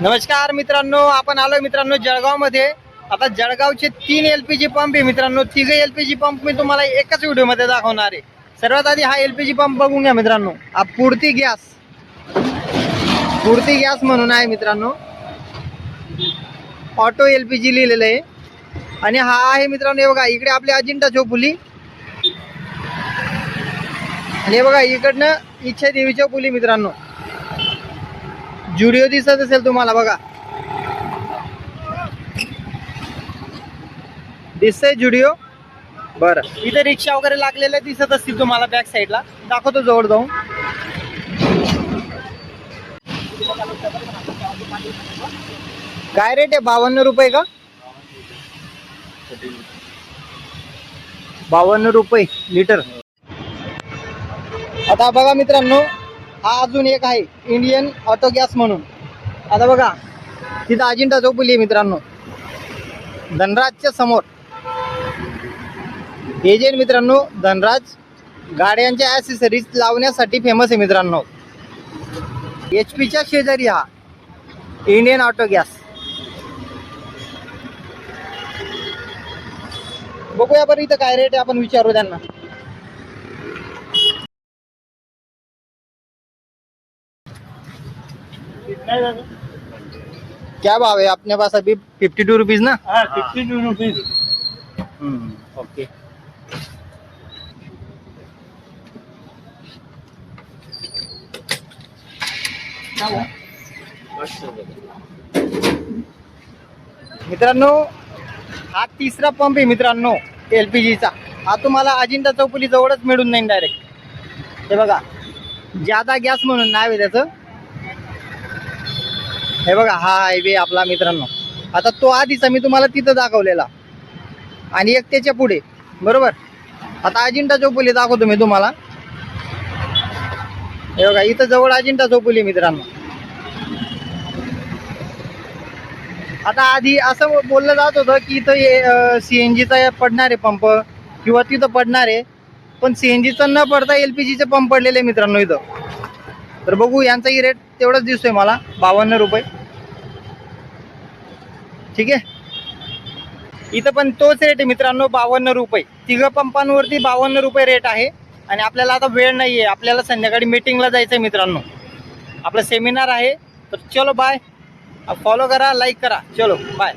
नमस्कार मित्रांनो आपण आलोय मित्रांनो जळगावमध्ये. आता जळगावचे तीन एल पी जी पंप आहे मित्रांनो. तिघे एलपीजी पंप मी तुम्हाला एकाच व्हिडिओमध्ये दाखवणार आहे. सर्वात आधी हा एल पी जी पंप बघून घ्या मित्रांनो. हा पुरती गॅस. पुरती गॅस म्हणून आहे मित्रांनो. ऑटो एल पी जी लिहिलेलं आहे. आणि हा आहे मित्रांनो हे बघा इकडे आपली अजिंठा चौपुली आणि हे बघा इकडनं इच्छा देवी पुली मित्रांनो. जुडिओ दिसत असेल तुम्हाला बघा. दिसतंय जुडिओ बर. इथे रिक्षा वगैरे लागलेल्या दिसत असतील तुम्हाला बॅक साईडला दाखवतो जवळ जाऊन. काय रेट आहे? बावन्न रुपये का? बावन्न रुपये लिटर. आता बघा मित्रांनो हा अजून एक आहे इंडियन ऑटो गॅस म्हणून. आता बघा तिथं अजिंठा झोपली आहे मित्रांनो. धनराजच्या समोर. हे जे मित्रांनो धनराज गाड्यांच्या ॲसेसरीज लावण्यासाठी फेमस आहे मित्रांनो. एच पीच्या शेजारी हा इंडियन ऑटो गॅस बघूया बरं इथं काय रेट आहे आपण विचारू त्यांना. क्या भाव है अपने पास अभी? फिफ्टी टू रुपीज ना? हाँ फिफ्टी टू रुपीज ओके मित्रांनो हा तिसरा पंप आहे मित्रांनो एल पी जीचा हा तुम्हाला अजिंठा चौफुली जवळच मिळून नाही डायरेक्ट हे बघा जादा गॅस म्हणून नाव आहे त्याचं. हे बघा हा हायवे आपला मित्रांनो. आता तो आधीचा मी तुम्हाला तिथं दाखवलेला. आणि एक त्याच्या पुढे. बरोबर? आता अजिंठा चौपुली दाखवतो मी तुम्हाला. हे बघा इथं जवळ अजिंठा चौपुली मित्रांनो. आता आधी असं बोललं जात होतं की इथं सी एन जीचा पडणार आहे पंप. किंवा तिथं पडणार आहे. पण सी एन जीचा न पडता एल पी जीचे पंप पडलेले मित्रांनो इथं. तर बघू यांचाही रेट तेवढाच दिसतोय मला बावन्न रुपये. ठीक आहे? इथं पण तोच रेट आहे मित्रांनो बावन्न रुपये. तिघं पंपांवरती बावन्न रुपये रेट आहे. आणि आपल्याला आता वेळ नाही आहे आपल्याला संध्याकाळी मीटिंगला जायचं आहे मित्रांनो. आपलं सेमिनार आहे. तर चलो बाय फॉलो करा लाईक करा. चलो बाय